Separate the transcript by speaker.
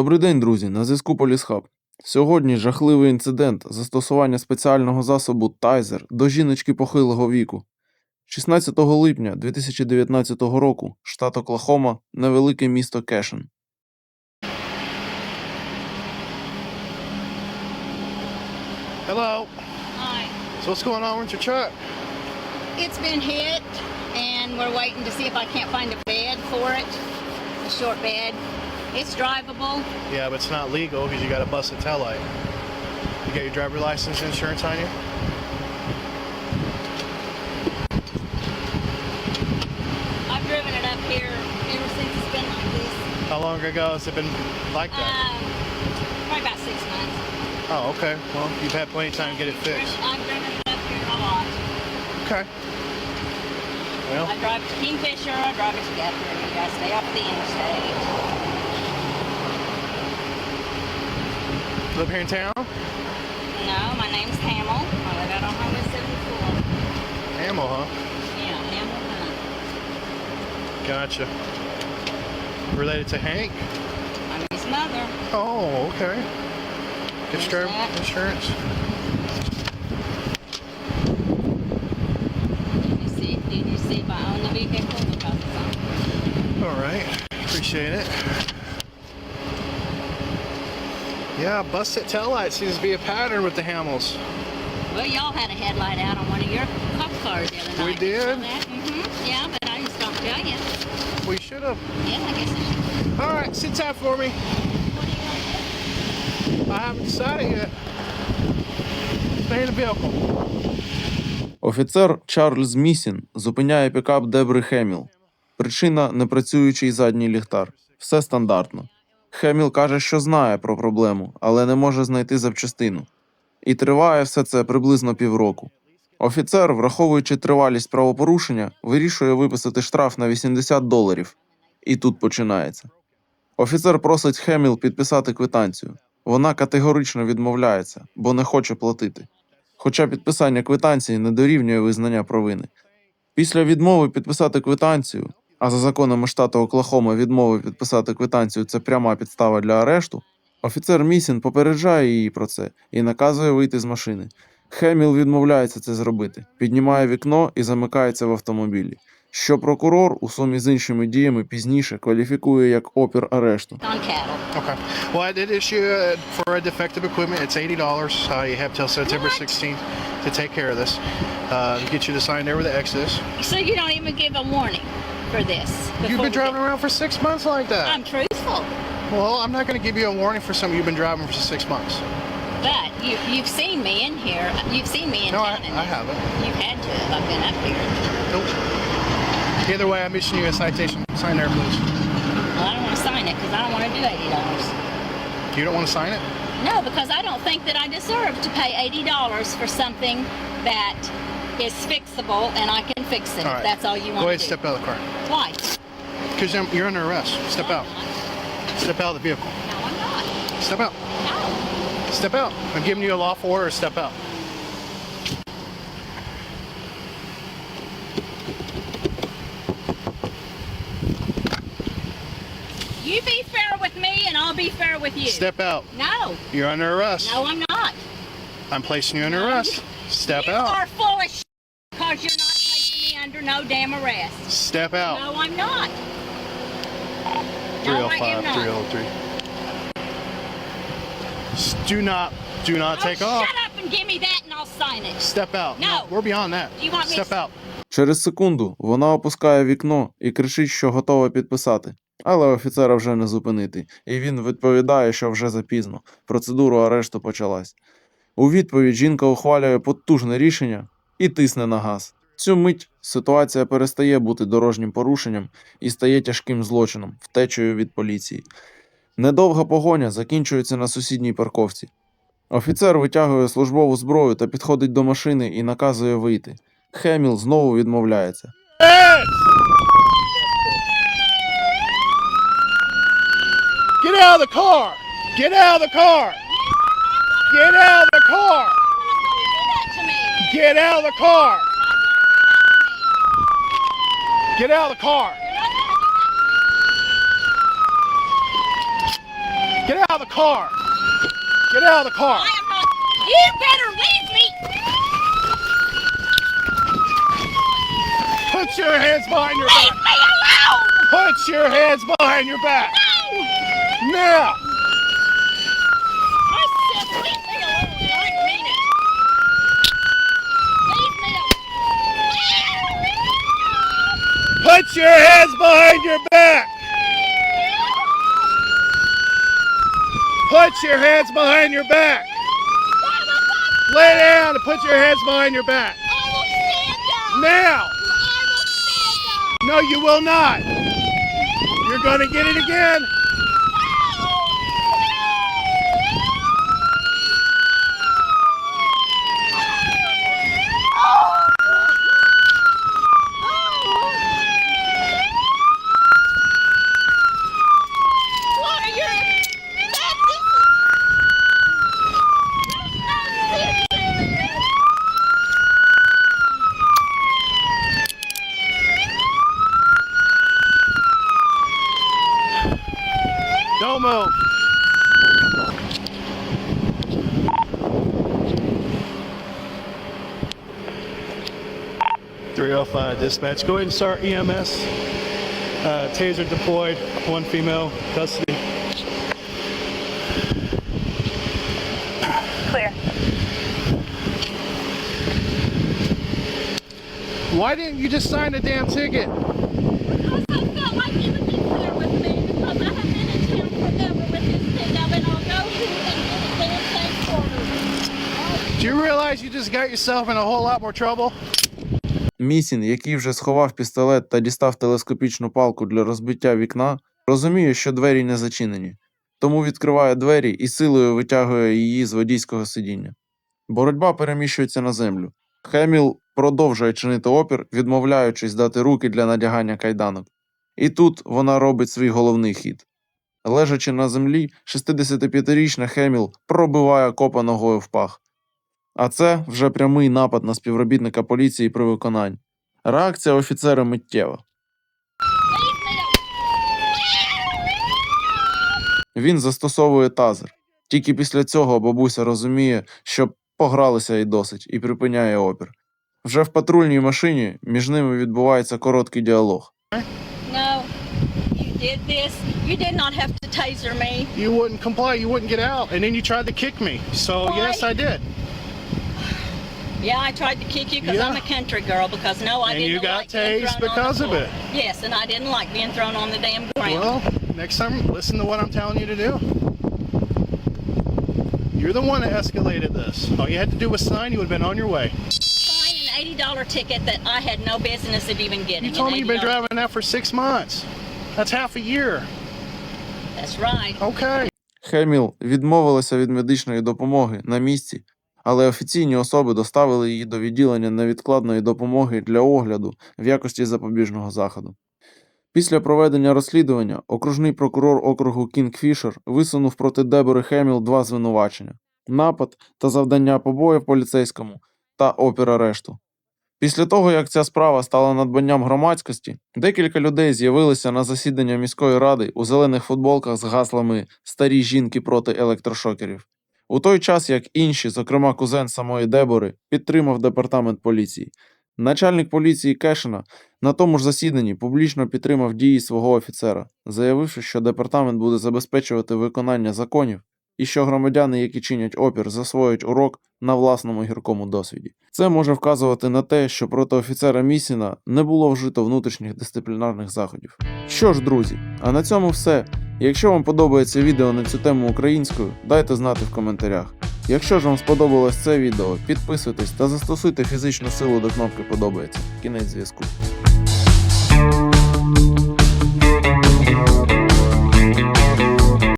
Speaker 1: Добрий день, друзі. На зв'язку Полісхаб. Сьогодні жахливий інцидент застосування спеціального засобу Тайзер до жіночки похилого віку. 16 липня 2019 року, штат Оклахома, невелике місто Кешен.
Speaker 2: Hello.
Speaker 3: Hi.
Speaker 2: So what's going on with your truck?
Speaker 3: It's been hit, and we're waiting to see if I can't find a bed for it, a short bed. It's drivable.
Speaker 2: Yeah, but it's not legal because you got to bust a busted taillight. You got your driver license and insurance on you?
Speaker 3: I've driven it up here ever since it's been like this.
Speaker 2: How long ago has it been like that?
Speaker 3: Um, probably about six months.
Speaker 2: oh, okay. Well, you've had plenty of time to get it fixed.
Speaker 3: I've driven it up here a lot.
Speaker 2: Okay. Well,
Speaker 3: I drive to Kingfisher. I drive it to Guthrie. I stay off the interstate.
Speaker 2: Live here in town?
Speaker 3: No, my name's Hamill. I live out on Highway 74.
Speaker 2: Ammo, huh?
Speaker 3: Yeah, Hamill.
Speaker 2: Gotcha. Related to Hank?
Speaker 3: Hunt. I'm his mother.
Speaker 2: Oh, okay. Get your insurance.
Speaker 3: Did you see? Did you see if I own the vehicle? Because it's on.
Speaker 2: All right. Appreciate it. Yeah, busted taillight seems to be a pattern with the Hamels.
Speaker 3: Well, y'all had a headlight out on one of your cop cars the other night.
Speaker 2: We did?
Speaker 3: Mm-hmm. Yeah, but I just don't tell you.
Speaker 2: We should have.
Speaker 3: Yeah, I guess I should.
Speaker 2: All right, sit tight for me. I haven't decided yet. Stay in the vehicle.
Speaker 1: Офіцер Чарльз Місін зупиняє пікап Дебри Хеміл. Причина непрацюючий задній ліхтар. Все стандартно. Хеміл каже, що знає про проблему, але не може знайти запчастину. І триває все це приблизно півроку. Офіцер, враховуючи тривалість правопорушення, вирішує виписати штраф на 80 доларів. І тут починається. Офіцер просить Хеміл підписати квитанцію. Вона категорично відмовляється, бо не хоче платити. Хоча підписання квитанції не дорівнює визнання провини. Після відмови підписати квитанцію, а за законами штату Оклахома відмови підписати квитанцію це пряма підстава для арешту, офіцер Місін попереджає її про це і наказує вийти з машини. Хеміл відмовляється це зробити, піднімає вікно і замикається в автомобілі, що прокурор у сумі з іншими діями пізніше кваліфікує як опір арешту.
Speaker 2: Okay. Well, I did issue for a defective equipment. It's eighty dollars. Uh, you have till September
Speaker 3: What?
Speaker 2: sixteenth to take care of this. Uh, get you to sign there with the Exodus.
Speaker 3: So you don't even give a warning for this.
Speaker 2: You've been driving around for six months like that.
Speaker 3: I'm truthful,
Speaker 2: Well, I'm not going to give you a warning for something you've been driving for six months.
Speaker 3: but you you've seen me in here. You've seen me in
Speaker 2: No, I,
Speaker 3: town. and
Speaker 2: I haven't.
Speaker 3: You've had to. I've been up here.
Speaker 2: Nope. Either way, I'm issuing you a citation. Sign there, please.
Speaker 3: Well, I don't want to sign it because I don't want to do eighty dollars.
Speaker 2: You don't want to sign it?
Speaker 3: No, because I don't think that I deserve to pay eighty dollars for something that is fixable and I can fix it.
Speaker 2: All right.
Speaker 3: That's all you want
Speaker 2: Go ahead,
Speaker 3: to do.
Speaker 2: step out of the car.
Speaker 3: Why?
Speaker 2: Because you're under arrest. Step
Speaker 3: No,
Speaker 2: out. Step out of the vehicle.
Speaker 3: No, I'm not.
Speaker 2: Step out.
Speaker 3: No.
Speaker 2: Step out. I'm giving you a lawful order. Step out.
Speaker 3: You be fair with me and I'll be fair with you.
Speaker 2: Step out.
Speaker 3: No.
Speaker 2: You're under arrest.
Speaker 3: No, I'm not.
Speaker 2: I'm placing you under
Speaker 3: No,
Speaker 2: arrest.
Speaker 3: you-
Speaker 2: Step
Speaker 3: you
Speaker 2: out.
Speaker 3: are full of because you're not under no damn arrest.
Speaker 2: Step out.
Speaker 3: No, I'm not. No, I am
Speaker 2: 305,
Speaker 3: not.
Speaker 2: 303. S- Do not, do not
Speaker 3: Oh,
Speaker 2: take off.
Speaker 3: Shut up and give me that and I'll sign it.
Speaker 2: Step out.
Speaker 3: No.
Speaker 2: We're beyond that.
Speaker 3: You want me
Speaker 2: Step
Speaker 3: to-
Speaker 2: out.
Speaker 1: Через секунду вона опускає вікно і кричить, що готова підписати. Але офіцера вже не зупинити, і він відповідає, що вже запізно. Процедуру арешту почалась. У відповідь жінка ухвалює потужне рішення і тисне на газ. Цю мить ситуація перестає бути дорожнім порушенням і стає тяжким злочином, втечею від поліції. Недовга погоня закінчується на сусідній парковці. Офіцер витягує службову зброю та підходить до машини і наказує вийти. Хеміл знову відмовляється.
Speaker 2: Get out of the car. Get out of the car. Get out of the car. Get out of the car. Get out of the car. Get out of the car. Get out of the car.
Speaker 3: Not. You better leave me.
Speaker 2: Put your hands behind your
Speaker 3: Leave
Speaker 2: back.
Speaker 3: me alone.
Speaker 2: Put your hands behind your back.
Speaker 3: No.
Speaker 2: Now.
Speaker 3: I said leave me alone. and I mean it. Leave me alone.
Speaker 2: Put your hands behind your back. Put your hands behind your back. Lay down and put your hands behind your back. Now. No, you will not. You're going to get it again.
Speaker 3: What are your
Speaker 2: Don't move. Three five dispatch. Go ahead and start EMS. Uh, taser deployed. One female custody.
Speaker 3: Clear.
Speaker 2: Why didn't you just sign a damn ticket?
Speaker 3: Because I felt like it would be clear with me because I have been in town forever with this thing. I've been on go to and get it damn thing for me.
Speaker 2: Do you realize you just got yourself in a whole lot more trouble?
Speaker 1: Місін, який вже сховав пістолет та дістав телескопічну палку для розбиття вікна, розуміє, що двері не зачинені, тому відкриває двері і силою витягує її з водійського сидіння. Боротьба переміщується на землю. Хеміл продовжує чинити опір, відмовляючись дати руки для надягання кайданок. І тут вона робить свій головний хід. Лежачи на землі, 65-річна Хеміл пробиває копа ногою в пах. А це вже прямий напад на співробітника поліції при виконанні. Реакція офіцера миттєва. Він застосовує тазер. Тільки після цього бабуся розуміє, що погралися і досить, і припиняє опір. Вже в патрульній машині між ними відбувається короткий діалог.
Speaker 3: No, you did this. You did not have to taser me.
Speaker 2: You wouldn't comply. You wouldn't get out, and then you tried to kick me. So
Speaker 3: Why?
Speaker 2: yes, I did.
Speaker 3: Yeah, I tried to kick you because I'm
Speaker 2: Yeah.
Speaker 3: a country girl. Because no, I
Speaker 2: And
Speaker 3: didn't
Speaker 2: you got
Speaker 3: like being
Speaker 2: tased
Speaker 3: thrown on the
Speaker 2: because of
Speaker 3: floor.
Speaker 2: it.
Speaker 3: Yes, and I didn't like being thrown on the damn ground.
Speaker 2: Well, next time, listen to what I'm telling you to do. You're the one that escalated this. All you had to do was sign. You would have been on your way.
Speaker 3: Sign an eighty dollar ticket that I had no business of even getting.
Speaker 2: You told
Speaker 3: an
Speaker 2: me you've been
Speaker 3: $80
Speaker 2: driving that for six months. That's half a year.
Speaker 3: That's right.
Speaker 2: Okay.
Speaker 1: Хеміл відмовилася від медичної допомоги на місці, але офіційні особи доставили її до відділення невідкладної допомоги для огляду в якості запобіжного заходу. Після проведення розслідування окружний прокурор округу Кінгфішер висунув проти Дебори Хеміл два звинувачення: напад та завдання побоїв поліцейському та опір арешту. Після того, як ця справа стала надбанням громадськості, декілька людей з'явилися на засідання міської ради у зелених футболках з гаслами Старі жінки проти електрошокерів. У той час як інші, зокрема кузен самої Дебори, підтримав департамент поліції. Начальник поліції Кешена на тому ж засіданні публічно підтримав дії свого офіцера, заявивши, що департамент буде забезпечувати виконання законів і що громадяни, які чинять опір, засвоюють урок на власному гіркому досвіді. Це може вказувати на те, що проти офіцера Місіна не було вжито внутрішніх дисциплінарних заходів. Що ж, друзі, а на цьому все. Якщо вам подобається відео на цю тему українською, дайте знати в коментарях. Якщо ж вам сподобалось це відео, підписуйтесь та застосуйте фізичну силу до кнопки подобається. Кінець зв'язку.